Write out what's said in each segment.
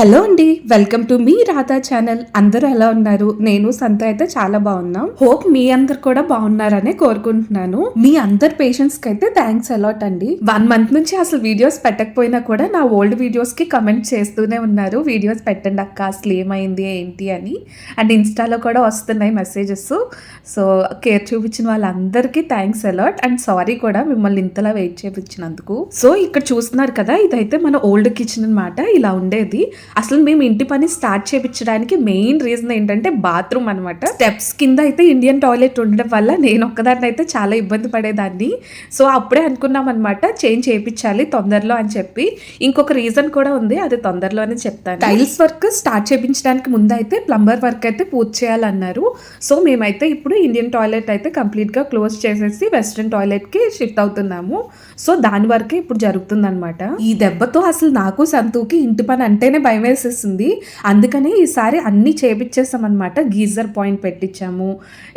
Hello అండి welcome to మీ Radha channel. అందరూ ఎలా ఉన్నారు? నేను సంత అయితే చాలా బాగున్నాం. హోప్ మీ అందరు కూడా బాగున్నారనే కోరుకుంటున్నాను. మీ అందరు పేషెంట్స్కి అయితే థ్యాంక్స్ అలాట్ అండి. వన్ మంత్ నుంచి అసలు వీడియోస్ పెట్టకపోయినా కూడా నా ఓల్డ్ వీడియోస్కి కమెంట్ చేస్తూనే ఉన్నారు. వీడియోస్ పెట్టండి అక్క అసలు ఏమైంది ఏంటి అని. అండ్ ఇన్స్టాలో కూడా వస్తున్నాయి మెసేజెస్ సో కేర్ చూపించిన వాళ్ళందరికీ థ్యాంక్స్ అలాట్ అండ్ సారీ కూడా మిమ్మల్ని ఇంతలా వెయిట్ చేయించినందుకు సో ఇక్కడ చూస్తున్నారు కదా ఇదైతే మన ఓల్డ్ కిచెన్ అన్నమాట. ఇలా ఉండేది. అసలు మేము ఇంటి పని స్టార్ట్ చేయించడానికి మెయిన్ రీజన్ ఏంటంటే బాత్రూమ్ అనమాట స్టెప్స్ కింద అయితే ఇండియన్ టాయిలెట్ ఉండడం వల్ల నేను ఒక్కదాన్ని అయితే చాలా ఇబ్బంది పడేదాన్ని. సో అప్పుడే అనుకున్నాం అనమాట చేంజ్ చేయించాలి తొందరలో అని చెప్పి. ఇంకొక రీజన్ కూడా ఉంది అది తొందరలోనే చెప్తాను. టైల్స్ వర్క్ స్టార్ట్ చేయించడానికి ముందు అయితే ప్లంబర్ వర్క్ అయితే పూర్తి చేయాలన్నారు. సో మేమైతే ఇప్పుడు ఇండియన్ టాయిలెట్ అయితే కంప్లీట్గా క్లోజ్ చేసేసి వెస్ట్రన్ టాయిలెట్కి షిఫ్ట్ అవుతున్నాము. సో దాని వరకే ఇప్పుడు జరుగుతుందనమాట ఈ దెబ్బతో అసలు నాకు సంతూకి ఇంటి పని అంటేనే భయం వేసేసింది అందుకని ఈసారి అన్ని చేపించేసాం అనమాట గీజర్ పాయింట్ పెట్టించాము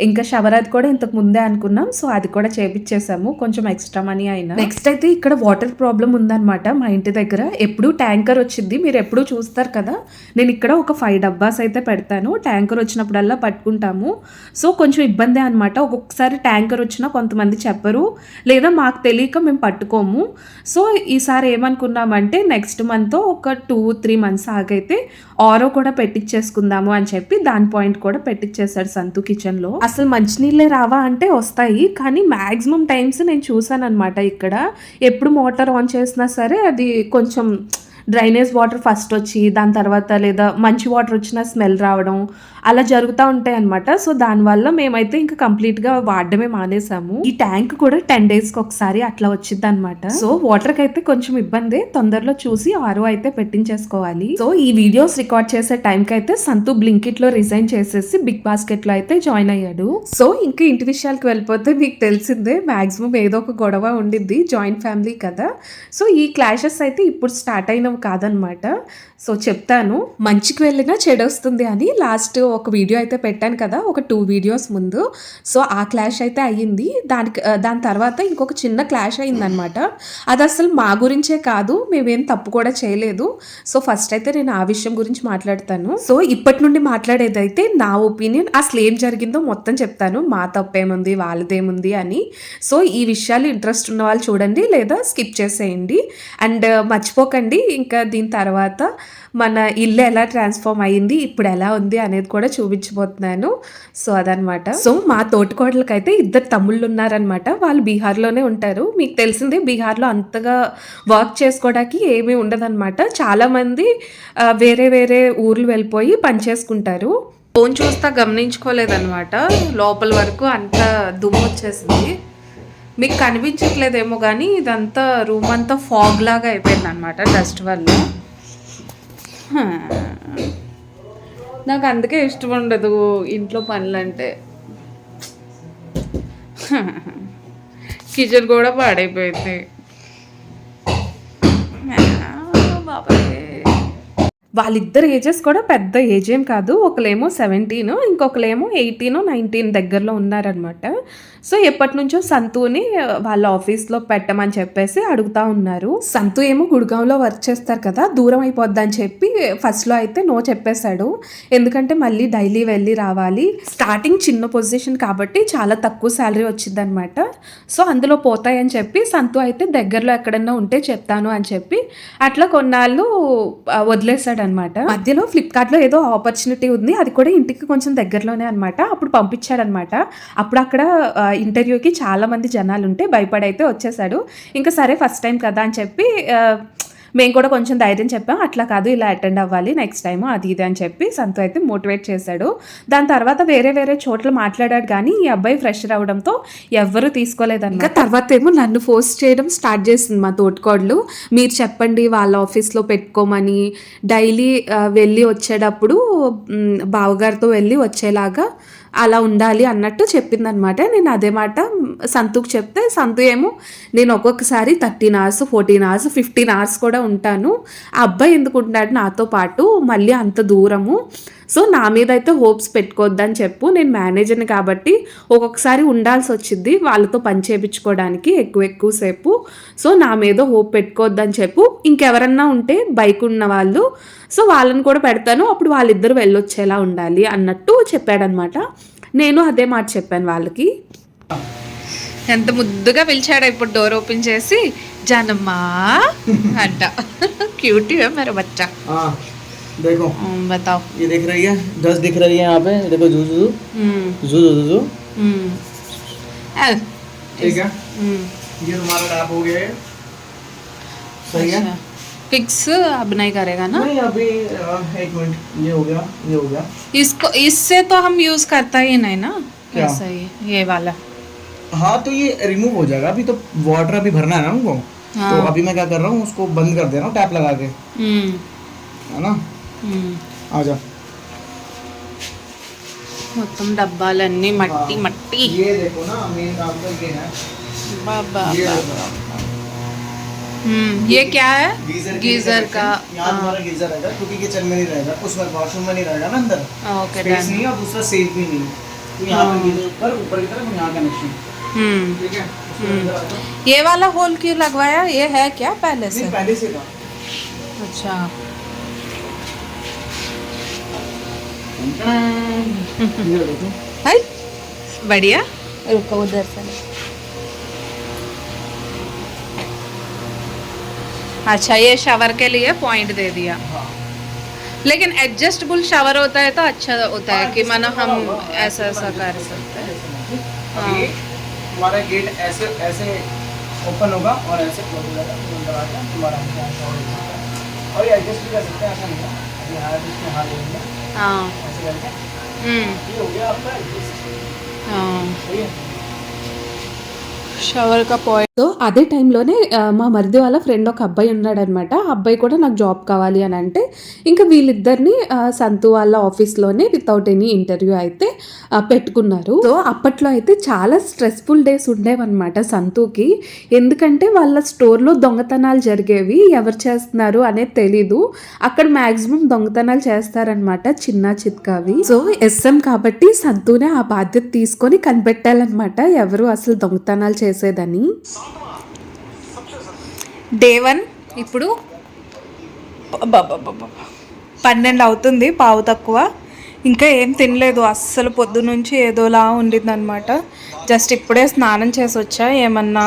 ఇంకా షవర్ అది కూడా ఇంతకు ముందే అనుకున్నాం. సో అది కూడా చేపించేసాము కొంచెం ఎక్స్ట్రా మనీ అయినా. నెక్స్ట్ అయితే ఇక్కడ వాటర్ ప్రాబ్లం ఉందన్నమాట మా ఇంటి దగ్గర. ఎప్పుడు ట్యాంకర్ వచ్చింది మీరు ఎప్పుడు చూస్తారు కదా. నేను ఇక్కడ ఒక ఫైవ్ డబ్బాస్ అయితే పెడతాను. ట్యాంకర్ వచ్చినప్పుడల్లా పట్టుకుంటాము. సో కొంచెం ఇబ్బంది అనమాట ఒక్కొక్కసారి ట్యాంకర్ వచ్చినా కొంతమంది చెప్పరు. లేదా మాకు తెలియక మేము పట్టుకోము. సో ఈసారి ఏమనుకున్నామంటే నెక్స్ట్ మంత్ ఒక టూ త్రీ మంత్స్ సాగైతే ఆరో కూడా పెట్టించేసుకుందాము అని చెప్పి దాని పాయింట్ కూడా పెట్టించేశాడు సంతు కిచెన్లో. అసలు మంచినీళ్ళే రావా అంటే వస్తాయి కానీ మ్యాక్సిమం టైమ్స్ నేను చూసాను అనమాట ఇక్కడ. ఎప్పుడు మోటార్ ఆన్ చేసినా సరే అది కొంచెం డ్రైనేజ్ వాటర్ ఫస్ట్ వచ్చి దాని తర్వాత లేదా మంచి వాటర్ వచ్చిన స్మెల్ రావడం అలా జరుగుతూ ఉంటాయి అనమాట సో దానివల్ల మేమైతే ఇంకా కంప్లీట్గా వాడడమే మానేసాము. ఈ ట్యాంక్ కూడా టెన్ డేస్కి ఒకసారి అట్లా వచ్చింది అనమాట సో వాటర్కి అయితే కొంచెం ఇబ్బంది. తొందరలో చూసి ఆరో అయితే పెట్టించేసుకోవాలి. సో ఈ వీడియోస్ రికార్డ్ చేసే టైంకి అయితే సంతు బ్లింకిట్లో రిజైన్ చేసేసి బిగ్ బాస్కెట్లో అయితే జాయిన్ అయ్యాడు. సో ఇంకా ఇంటి విషయాలకు వెళ్ళిపోతే మీకు తెలిసిందే మాక్సిమం ఏదో ఒక గొడవ ఉండిద్ది జాయింట్ ఫ్యామిలీ కదా. సో ఈ క్లాషెస్ అయితే ఇప్పుడు స్టార్ట్ అయిన కాదనమాట. సో చెప్తాను మంచికి వెళ్ళినా చెడు వస్తుంది అని లాస్ట్ ఒక వీడియో అయితే పెట్టాను కదా ఒక టూ వీడియోస్ ముందు. సో ఆ క్లాష్ అయితే అయ్యింది. దానికి దాని తర్వాత ఇంకొక చిన్న క్లాష్ అయిందనమాట అది అసలు మా గురించే కాదు మేమేం తప్పు కూడా చేయలేదు. సో ఫస్ట్ అయితే నేను ఆ విషయం గురించి మాట్లాడతాను. సో ఇప్పటి నుండి మాట్లాడేది అయితే నా ఒపీనియన్ అసలు ఏం జరిగిందో మొత్తం చెప్తాను. మా తప్పేముంది వాళ్ళదేముంది అని. సో ఈ విషయాలు ఇంట్రెస్ట్ ఉన్న వాళ్ళు చూడండి లేదా స్కిప్ చేసేయండి. అండ్ మర్చిపోకండి ఇంకా దీని తర్వాత మన ఇల్లు ఎలా ట్రాన్స్ఫార్మ్ అయ్యింది ఇప్పుడు ఎలా ఉంది అనేది కూడా చూపించబోతున్నాను. సో అదనమాట సో మా తోటికోడలకైతే ఇద్దరు తమ్ముళ్ళు ఉన్నారనమాట వాళ్ళు బీహార్లోనే ఉంటారు. మీకు తెలిసిందే బీహార్లో అంతగా వర్క్ చేసుకోవడానికి ఏమీ ఉండదన్నమాట. చాలామంది వేరే వేరే ఊర్లు వెళ్ళిపోయి పని చేసుకుంటారు. ఫోన్ చూస్తా గమనించుకోలేదన్నమాట. లోపల వరకు అంత దుమ్ము వచ్చేసింది. మీకు కనిపించట్లేదేమో కానీ ఇదంతా రూమ్ అంతా ఫాగ్ లాగా అయిపోయింది అనమాట డస్ట్ వల్ల. నాకు అందుకే ఇష్టం ఉండదు ఇంట్లో పనులంటే. కిచెన్ కూడా పాడైపోయింది. బాబాయ్. వాళ్ళిద్దరు ఏజెస్ కూడా పెద్ద ఏజ్ ఏం కాదు. ఒకలేమో సెవెంటీన్ ఇంకొకలేమో ఎయిటీన్ నైన్టీన్ దగ్గరలో ఉన్నారనమాట సో ఎప్పటి నుంచో సంతుని వాళ్ళ ఆఫీస్లో పెట్టమని చెప్పేసి అడుగుతా ఉన్నారు. సంతు ఏమో గుడిగాంలో వర్క్ చేస్తారు కదా దూరం అయిపోద్దని చెప్పి ఫస్ట్లో అయితే నో చెప్పేశాడు. ఎందుకంటే మళ్ళీ డైలీ వెళ్ళి రావాలి. స్టార్టింగ్ చిన్న పొజిషన్ కాబట్టి చాలా తక్కువ శాలరీ వచ్చింది అనమాట సో అందులో పోతాయని చెప్పి సంతు అయితే దగ్గరలో ఎక్కడన్నా ఉంటే చెప్తాను అని చెప్పి అట్లా కొన్నాళ్ళు వదిలేశాడు అనమాట మధ్యలో ఫ్లిప్కార్ట్లో ఏదో ఆపర్చునిటీ ఉంది. అది కూడా ఇంటికి కొంచెం దగ్గరలోనే అనమాట అప్పుడు పంపించాడనమాట అప్పుడు అక్కడ ఇంటర్వ్యూకి చాలా మంది జనాలు ఉంటే భయపడైతే వచ్చేసాడు ఇంకా సరే ఫస్ట్ టైం కదా అని చెప్పి మేము కూడా కొంచెం ధైర్యం చెప్పాం. అట్లా కాదు ఇలా అటెండ్ అవ్వాలి నెక్స్ట్ టైం అది ఇది అని చెప్పి సంతు అయితే మోటివేట్ చేశాడు. దాని తర్వాత వేరే వేరే చోట్ల మాట్లాడాడు కానీ ఈ అబ్బాయి ఫ్రెషర్ అవడంతో ఎవ్వరూ తీసుకోలేదన్నమాట. తర్వాత ఏమో నన్ను ఫోర్స్ చేయడం స్టార్ట్ చేసింది మా తోటికోడలు. మీరు చెప్పండి వాళ్ళ ఆఫీస్లో పెట్టుకోమని డైలీ వెళ్ళి వచ్చేటప్పుడు బావగారితో వెళ్ళి వచ్చేలాగా అలా ఉండాలి అన్నట్టు చెప్పిందనమాట నేను అదే మాట సంతుకు చెప్తే సంతు ఏమో నేను ఒక్కొక్కసారి thirteen hours fourteen hours fifteen hours కూడా ఉంటాను. ఆ అబ్బాయి ఎందుకు ఉంటాడు నాతో పాటు? మళ్ళీ అంత దూరము. సో నా మీద అయితే హోప్స్ పెట్టుకోవద్దని చెప్పు. నేను మేనేజర్ని కాబట్టి ఒక్కొక్కసారి ఉండాల్సి వచ్చింది. వాళ్ళతో పని చేయించుకోవడానికి ఎక్కువ ఎక్కువ సేపు. సో నా మీద హోప్ పెట్టుకోవద్దని చెప్పు. ఇంకెవరన్నా ఉంటే బైక్ ఉన్న వాళ్ళు. సో వాళ్ళని కూడా పెడతాను. అప్పుడు వాళ్ళిద్దరు వెళ్ళొచ్చేలా ఉండాలి అన్నట్టు చెప్పాడనమాట. నేను అదే మాట చెప్పాను వాళ్ళకి. ఎంత ముద్దుగా పిలిచాడు ఇప్పుడు డోర్ ఓపెన్ చేసి. జానమ్మా అంట. క్యూట్ మేర బచ్చా. देखो। हम्म, बताओ। ये दिख रही है दस दिख रही है यहाँ पे। देखो जू जू जू जू जू जू ठीक है। हम्म। ये तुम्हारा टैप हो गया सही है। अच्छा। फिक्स अब नहीं करेगा ना? नहीं अभी एक मिनट। ये हो गया ये हो गया। इसको इससे तो हम यूज़ करता ही नहीं ना? क्या? सही ये वाला। हाँ तो ये रिमूव हो जाएगा। अभी तो वाटर अभी भरना है ना उनको तो हाँ। तो अभी मैं क्या कर रहा हूँ उसको बंद कर दे रहा हूँ टैप लगा के। हम्म। है ना? हम्म आ जा మొత్తం డబ్బాలన్నీ మట్టి हाँ। మట్టి ये देखो ना मेन काम तो ये है बाबा ये हम्म ये क्या है गीजर गीजर का यहाँ तुम्हारा गीजर रहेगा क्योंकि किचन में नहीं रहेगा उसमें वॉशरूम में नहीं रहेगा ना अंदर ओके स्पेस डन नहीं है और दूसरा सेफ भी नहीं है तो यहाँ पर गीजर ऊपर ऊपर की तरफ यहाँ कनेक्शन हम्म ठीक है उसको इधर आ जाओ। ये वाला होल क्यों लगवाया ये है क्या पहले से नहीं पहले से था अच्छा है? बढ़िया। रुको उधर से। अच्छा ये शावर के लिए पॉइंट दे दिया। हाँ लेकिन एडजस्टेबल शावर होता है तो अच्छा होता है कि मानो हम ऐसा ऐसा कर सकते हैं। हाँ। अभी गेट ऐसे ऐसे ओपन होगा और ऐसे क्लोज हो जाएगा तो तुम्हारा और ये एडजस्ट भी कर सकते हैं ऐसा नहीं है। अभी हाथ इसमें हाथ देंगे हाँ। ऐसे करके। हम्म। ये हो गया आपका एडजस्ट हाँ। शावर का पॉइंट సో అదే టైంలోనే మా మరిది వాళ్ళ ఫ్రెండ్ ఒక అబ్బాయి ఉన్నాడనమాట. ఆ అబ్బాయి కూడా నాకు జాబ్ కావాలి అని అంటే ఇంకా వీళ్ళిద్దరిని సంతు వాళ్ళ ఆఫీస్లోనే వితౌట్ ఎనీ ఇంటర్వ్యూ అయితే పెట్టుకున్నారు. సో అప్పట్లో అయితే చాలా స్ట్రెస్ఫుల్ డేస్ ఉండేవన్నమాట సంతుకి. ఎందుకంటే వాళ్ళ స్టోర్లో దొంగతనాలు జరిగేవి ఎవరు చేస్తున్నారు అనేది తెలీదు. అక్కడ మ్యాక్సిమం దొంగతనాలు చేస్తారనమాట చిన్న చిత్కావి. సో ఎస్ఎం కాబట్టి సంతునే ఆ బాధ్యత తీసుకొని కనిపెట్టాలన్నమాట ఎవరు అసలు దొంగతనాలు చేసేదని. డే వన్ ఇప్పుడు అబ్బబ్బబ్బబ్బ. పన్నెండు అవుతుంది పావు తక్కువ. ఇంకా ఏం తినలేదు అస్సలు పొద్దు నుంచి ఏదోలా ఉండిందనమాట జస్ట్ ఇప్పుడే స్నానం చేసి వచ్చా ఏమన్నా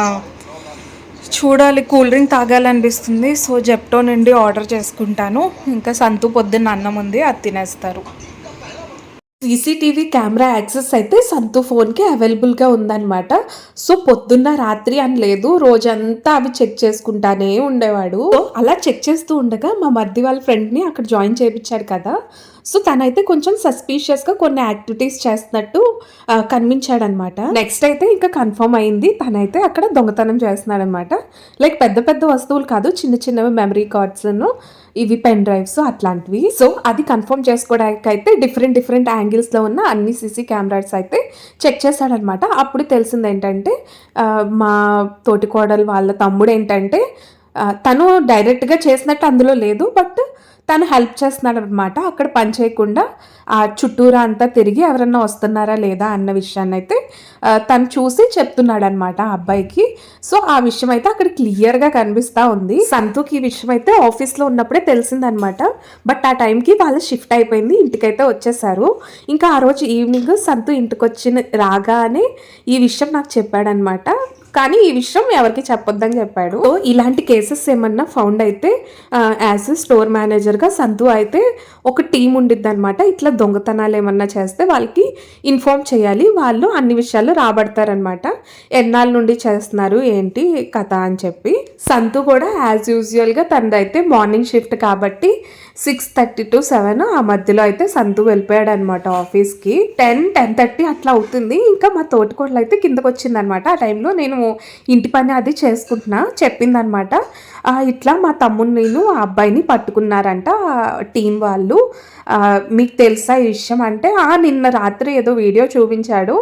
చూడాలి కూల్ డ్రింక్ తాగాలనిపిస్తుంది సో జెప్టో నుండి ఆర్డర్ చేసుకుంటాను. ఇంకా సంతు పొద్దున్న అన్నం ఉంది అది తినేస్తారు. సీసీటీవీ కెమెరా యాక్సెస్ అయితే సంతు ఫోన్కి అవైలబుల్గా ఉందన్నమాట. సో పొద్దున్న రాత్రి అని లేదు రోజంతా అవి చెక్ చేసుకుంటానే ఉండేవాడు. అలా చెక్ చేస్తూ ఉండగా మా మర్ది వాళ్ళ ఫ్రెండ్ని అక్కడ జాయిన్ చేయించాడు కదా. సో తనైతే కొంచెం సస్పీషియస్గా కొన్ని యాక్టివిటీస్ చేస్తున్నట్టు కనిపించాడనమాట నెక్స్ట్ అయితే ఇంకా కన్ఫర్మ్ అయింది. తనైతే అక్కడ దొంగతనం చేస్తున్నాడనమాట లైక్ పెద్ద పెద్ద వస్తువులు కాదు చిన్న చిన్నవి మెమరీ కార్డ్స్ను ఇవి పెన్ డ్రైవ్స్ అట్లాంటివి. సో అది కన్ఫర్మ్ చేసుకోవడానికి అయితే డిఫరెంట్ డిఫరెంట్ యాంగిల్స్లో ఉన్న అన్ని సీసీ కెమెరాస్ అయితే చెక్ చేశాడనమాట. అప్పుడు తెలిసింది ఏంటంటే మా తోటి కోడలు వాళ్ళ తమ్ముడు ఏంటంటే తను డైరెక్ట్గా చేసినట్టు అందులో లేదు బట్ తను హెల్ప్ చేస్తున్నాడు అనమాట అక్కడ పని చేయకుండా ఆ చుట్టూరా అంతా తిరిగి ఎవరన్నా వస్తున్నారా లేదా అన్న విషయాన్ని అయితే తను చూసి చెప్తున్నాడు అనమాట ఆ అబ్బాయికి. సో ఆ విషయం అయితే అక్కడ క్లియర్గా కనిపిస్తూ ఉంది. సంతుకి ఈ విషయం అయితే ఆఫీస్లో ఉన్నప్పుడే తెలిసిందనమాట బట్ ఆ టైంకి వాళ్ళు షిఫ్ట్ అయిపోయింది ఇంటికైతే వచ్చేసారు. ఇంకా ఆ రోజు ఈవినింగ్ సంతు ఇంటికి వచ్చిన రాగానే ఈ విషయం నాకు చెప్పాడనమాట కానీ ఈ విషయం ఎవరికి చెప్పొద్దని చెప్పాడు. ఇలాంటి కేసెస్ ఏమన్నా ఫౌండ్ అయితే యాజ్ స్టోర్ మేనేజర్గా సంతు అయితే ఒక టీం ఉండిద్ది అనమాట ఇట్లా దొంగతనాలు ఏమన్నా చేస్తే వాళ్ళకి ఇన్ఫార్మ్ చేయాలి. వాళ్ళు అన్ని విషయాలు రాబడతారనమాట ఎన్నాళ్ళ నుండి చేస్తున్నారు ఏంటి కథ అని చెప్పి. సంతు కూడా యాజ్ యూజువల్గా తనదైతే మార్నింగ్ షిఫ్ట్ కాబట్టి సిక్స్ థర్టీ టు సెవెన్ ఆ మధ్యలో అయితే సంతు వెళ్ళిపోయాడు అనమాట ఆఫీస్కి. టెన్ టెన్ థర్టీ అట్లా అవుతుంది. ఇంకా మా తోటికోడలు అయితే కిందకు వచ్చిందనమాట ఆ టైంలో నేను ఇంటి పని అది చేసుకుంటున్నా చెప్పిందనమాట. ఇట్లా మా తమ్ముడు నేను ఆ అబ్బాయిని పట్టుకున్నారంట టీం వాళ్ళు. మీకు తెలుసా ఈ విషయం అంటే "ఆ, నిన్న రాత్రి ఏదో వీడియో చూపించాడు.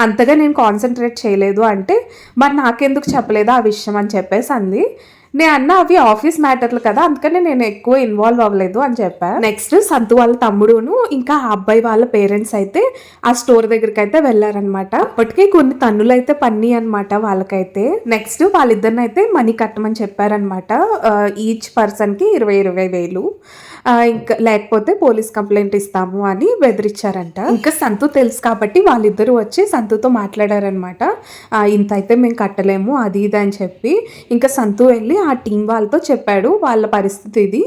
అంతగా నేను కాన్సన్ట్రేట్ చేయలేదు అంటే మరి నాకెందుకు చెప్పలేదు ఆ విషయం అని చెప్పేసి అంది. నేను అన్న అవి ఆఫీస్ మ్యాటర్లు కదా అందుకనే నేను ఎక్కువ ఇన్వాల్వ్ అవ్వలేదు అని చెప్పా. నెక్స్ట్ సంతు వాళ్ళ తమ్ముడును ఇంకా ఆ అబ్బాయి వాళ్ళ పేరెంట్స్ అయితే ఆ స్టోర్ దగ్గరికి అయితే వెళ్ళారనమాట అప్పటికే కొన్ని తన్నులు అయితే పన్ని అనమాట వాళ్ళకైతే. నెక్స్ట్ వాళ్ళిద్దరిని అయితే మనీ కట్టమని చెప్పారనమాట ఈచ్ పర్సన్కి ఇరవై ఇరవై వేలు. ఇంకా లేకపోతే పోలీస్ కంప్లైంట్ ఇస్తాము అని బెదిరించారంట. ఇంకా సంతు తెలుసు కాబట్టి వాళ్ళిద్దరూ వచ్చి సంతుతో మాట్లాడారనమాట ఇంత అయితే మేము కట్టలేము అది ఇది అని చెప్పి. ఇంకా సంతు వెళ్ళి ఆ టీం వాళ్ళతో చెప్పాడు వాళ్ళ పరిస్థితి ఇది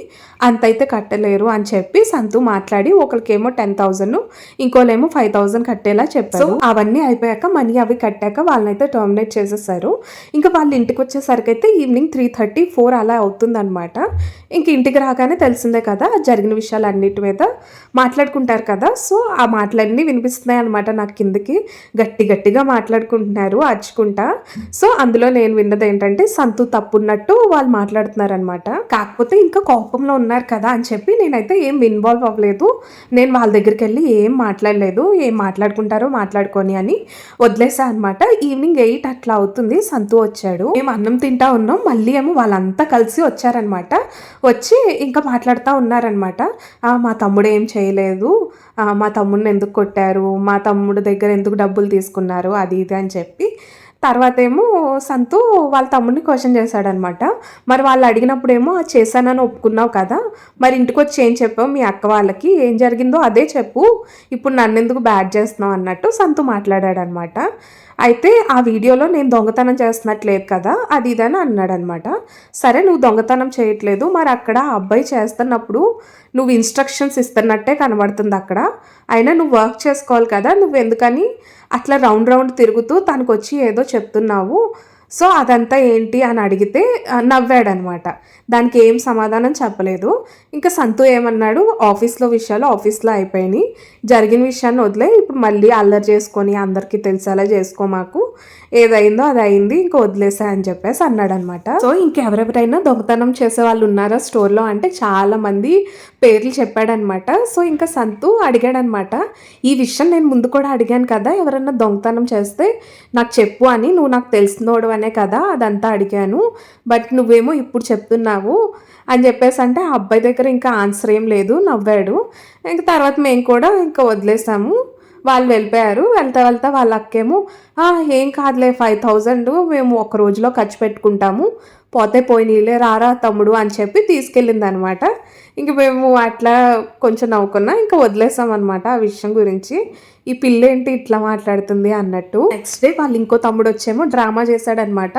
అంత అయితే కట్టలేరు అని చెప్పి సంతు మాట్లాడి ఒకరికేమో టెన్ థౌజండ్ ఇంకోలేమో ఫైవ్ థౌజండ్ కట్టేలా చెప్పారు. అవన్నీ అయిపోయాక మనీ అవి కట్టాక వాళ్ళనైతే టర్మినేట్ చేసేసారు. ఇంకా వాళ్ళ ఇంటికి వచ్చేసరికి అయితే ఈవినింగ్ త్రీ థర్టీ ఫోర్ అలా అవుతుందన్నమాట. ఇంక ఇంటికి రాగానే తెలిసిందే కదా జరిగిన విషయాలన్నిటి మీద మాట్లాడుకుంటారు కదా. సో ఆ మాటలన్నీ వినిపిస్తున్నాయి అనమాట నాకు కిందకి. గట్టి గట్టిగా మాట్లాడుకుంటున్నారు అర్చుకుంటా. సో అందులో నేను విన్నది ఏంటంటే సంతు తప్పున్నట్టు వాళ్ళు మాట్లాడుతున్నారు అనమాట కాకపోతే ఇంకా కోపంలో ఉన్నారు కదా అని చెప్పి నేనైతే ఏం ఇన్వాల్వ్ అవ్వలేదు. నేను వాళ్ళ దగ్గరికి వెళ్ళి ఏం మాట్లాడలేదు. ఏం మాట్లాడుకుంటారో మాట్లాడుకొని అని వదిలేసా అనమాట ఈవినింగ్ ఎయిట్ అట్లా అవుతుంది. సంతు వచ్చాడు. మేము అన్నం తింటా ఉన్నాం. మళ్ళీ ఏమో వాళ్ళంతా కలిసి వచ్చారనమాట వచ్చి ఇంకా మాట్లాడుతూ ఉన్నారనమాట మా తమ్ముడు ఏం చేయలేదు. మా తమ్ముడిని ఎందుకు కొట్టారు? మా తమ్ముడు దగ్గర ఎందుకు డబ్బులు తీసుకున్నారు? అది ఇది అని చెప్పి. తర్వాత ఏమో సంతు వాళ్ళ తమ్ముడిని క్వశ్చన్ చేశాడనమాట. మరి వాళ్ళు అడిగినప్పుడేమో "ఆ, చేశానని ఒప్పుకున్నావు కదా? మరి ఇంటికి వచ్చి ఏం చెప్పావు? మీ అక్క వాళ్ళకి ఏం జరిగిందో అదే చెప్పు. ఇప్పుడు నన్ను ఎందుకు బ్యాడ్ చేస్తున్నావు అన్నట్టు సంతు మాట్లాడాడనమాట. అయితే ఆ వీడియోలో నేను దొంగతనం చేస్తున్నట్లేదు కదా అది ఇదని అన్నాడనమాట. సరే నువ్వు దొంగతనం చేయట్లేదు మరి అక్కడ ఆ అబ్బాయి చేస్తున్నప్పుడు నువ్వు ఇన్స్ట్రక్షన్స్ ఇస్తున్నట్టే కనబడుతుంది అక్కడ. అయినా నువ్వు వర్క్ చేసుకోవాలి కదా నువ్వు ఎందుకని అట్లా రౌండ్ రౌండ్ తిరుగుతూ తనకు వచ్చి ఏదో చెప్తున్నావు సో అదంతా ఏంటి అని అడిగితే నవ్వాడనమాట. దానికి ఏం సమాధానం చెప్పలేదు. ఇంకా సంతు ఏమన్నాడు ఆఫీస్లో విషయాలు ఆఫీస్లో అయిపోయినాయి. జరిగిన విషయాన్ని వదిలే ఇప్పుడు మళ్ళీ అల్లరి చేసుకొని అందరికీ తెలిసేలా చేసుకో మాకు. ఏదైందో అది అయింది ఇంక వదిలేసా అని చెప్పేసి అన్నాడు అనమాట సో ఇంకెవరెవరైనా దొంగతనం చేసే వాళ్ళు ఉన్నారా స్టోర్లో అంటే చాలా మంది పేర్లు చెప్పాడనమాట. సో ఇంకా సంతు అడిగాడనమాట ఈ విషయం నేను ముందు కూడా అడిగాను కదా ఎవరైనా దొంగతనం చేస్తే నాకు చెప్పు అని నువ్వు నాకు తెలిసినోడు అనే కదా అదంతా అడిగాను. బట్ నువ్వేమో ఇప్పుడు చెప్తున్నావు అని చెప్పేసి అంటే ఆ అబ్బాయి దగ్గర ఇంకా ఆన్సర్ ఏం లేదు నవ్వాడు. ఇంకా తర్వాత మేము కూడా ఇంకా వదిలేసాము. వాళ్ళు వెళ్ళిపోయారు. వెళ్తా వెళ్తా వాళ్ళ అక్కేమో ఏం కాదులే ఫైవ్ థౌజండ్ మేము ఒక రోజులో ఖర్చు పెట్టుకుంటాము. పోతే పోయినీలే రారా తమ్ముడు అని చెప్పి తీసుకెళ్ళింది అనమాట ఇంక మేము అట్లా కొంచెం నవ్వుకున్నా ఇంకా వదిలేసాం అనమాట ఆ విషయం గురించి. ఈ పిల్ల ఏంటి ఇట్లా మాట్లాడుతుంది అన్నట్టు. నెక్స్ట్ డే వాళ్ళు ఇంకో తమ్ముడు వచ్చేమో డ్రామా చేశాడనమాట.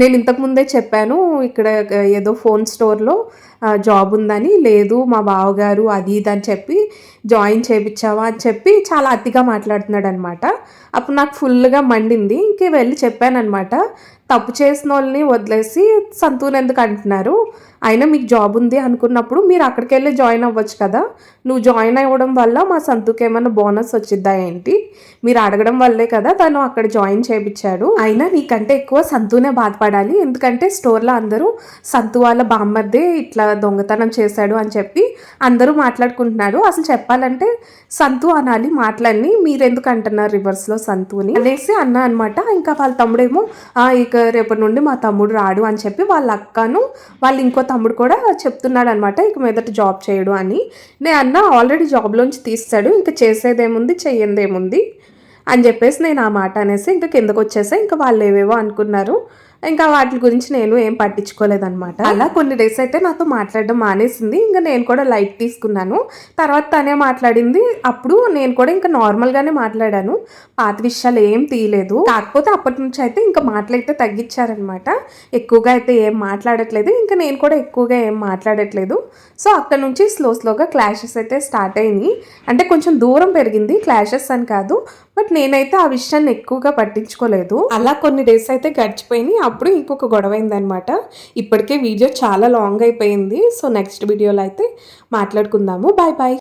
నేను ఇంతకుముందే చెప్పాను ఇక్కడ ఏదో ఫోన్ స్టోర్లో జాబ్ ఉందని లేదు మా బావగారు అది ఇది అని చెప్పి జాయిన్ చేయించావా అని చెప్పి చాలా అతిగా మాట్లాడుతున్నాడు అనమాట అప్పుడు నాకు ఫుల్గా మండింది. ఇంకే వెళ్ళి చెప్పానమాట తప్పు చేసిన వాళ్ళని వదిలేసి సంతూన్ ఎందుకు అంటున్నారు? అయినా మీకు జాబ్ ఉంది అనుకున్నప్పుడు మీరు అక్కడికి వెళ్ళి జాయిన్ అవ్వచ్చు కదా. నువ్వు జాయిన్ అవ్వడం వల్ల మా సంతుకి ఏమైనా బోనస్ వచ్చిద్దా ఏంటి? మీరు అడగడం వల్లే కదా తను అక్కడ జాయిన్ చేయించాడు అయినా నీకంటే ఎక్కువ సంతునే బాధపడాలి. ఎందుకంటే స్టోర్లో అందరూ సంతు వాళ్ళ బామ్మర్దే ఇట్లా దొంగతనం చేశాడు అని చెప్పి అందరూ మాట్లాడుకుంటున్నారు. అసలు చెప్పాలంటే సంతు అనాలి మాటలన్నీ మీరెందుకు అంటున్నారు రివర్స్లో సంతుని అనేసి అన్నా అనమాట ఇంకా వాళ్ళ తమ్ముడేమో ఇక రేపటి నుండి మా తమ్ముడు రాడు అని చెప్పి వాళ్ళ అక్కను వాళ్ళు ఇంకో తమ్ముడు కూడా చెప్తున్నాడు అనమాట ఇక మీదట జాబ్ చేయడు అని. నేను అన్న ఆల్రెడీ జాబ్లోంచి తీస్తాడు ఇంకా చేసేదేముంది చెయ్యందేముంది అని చెప్పేసి నేను ఆ మాట అనేసి ఇంకా కిందకు వచ్చేసా ఇంకా వాళ్ళు ఏవేవో అనుకున్నారు. ఇంకా వాటి గురించి నేను ఏం పట్టించుకోలేదనమాట అలా కొన్ని డేస్ అయితే నాతో మాట్లాడడం మానేసింది. ఇంకా నేను కూడా లైట్ తీసుకున్నాను. తర్వాత తనే మాట్లాడింది. అప్పుడు నేను కూడా ఇంకా నార్మల్గానే మాట్లాడాను. పాత విషయాలు ఏం తీయలేదు. కాకపోతే అప్పటి నుంచి అయితే ఇంకా మాటలైతే తగ్గించారనమాట ఎక్కువగా అయితే ఏం మాట్లాడట్లేదు. ఇంకా నేను కూడా ఎక్కువగా ఏం మాట్లాడట్లేదు. సో అక్కడ నుంచి స్లో స్లోగా క్లాషెస్ అయితే స్టార్ట్ అయినాయి. అంటే కొంచెం దూరం పెరిగింది. క్లాషెస్ అని కాదు. బట్ నేనైతే ఆ విషయాన్ని ఎక్కువగా పట్టించుకోలేదు. అలా కొన్ని డేస్ అయితే గడిచిపోయినాయి. అప్పుడు ఇంకొక గొడవ అయిందనమాట ఇప్పటికే వీడియో చాలా లాంగ్ అయిపోయింది. సో నెక్స్ట్ వీడియోలో అయితే మాట్లాడుకుందాము. Bye bye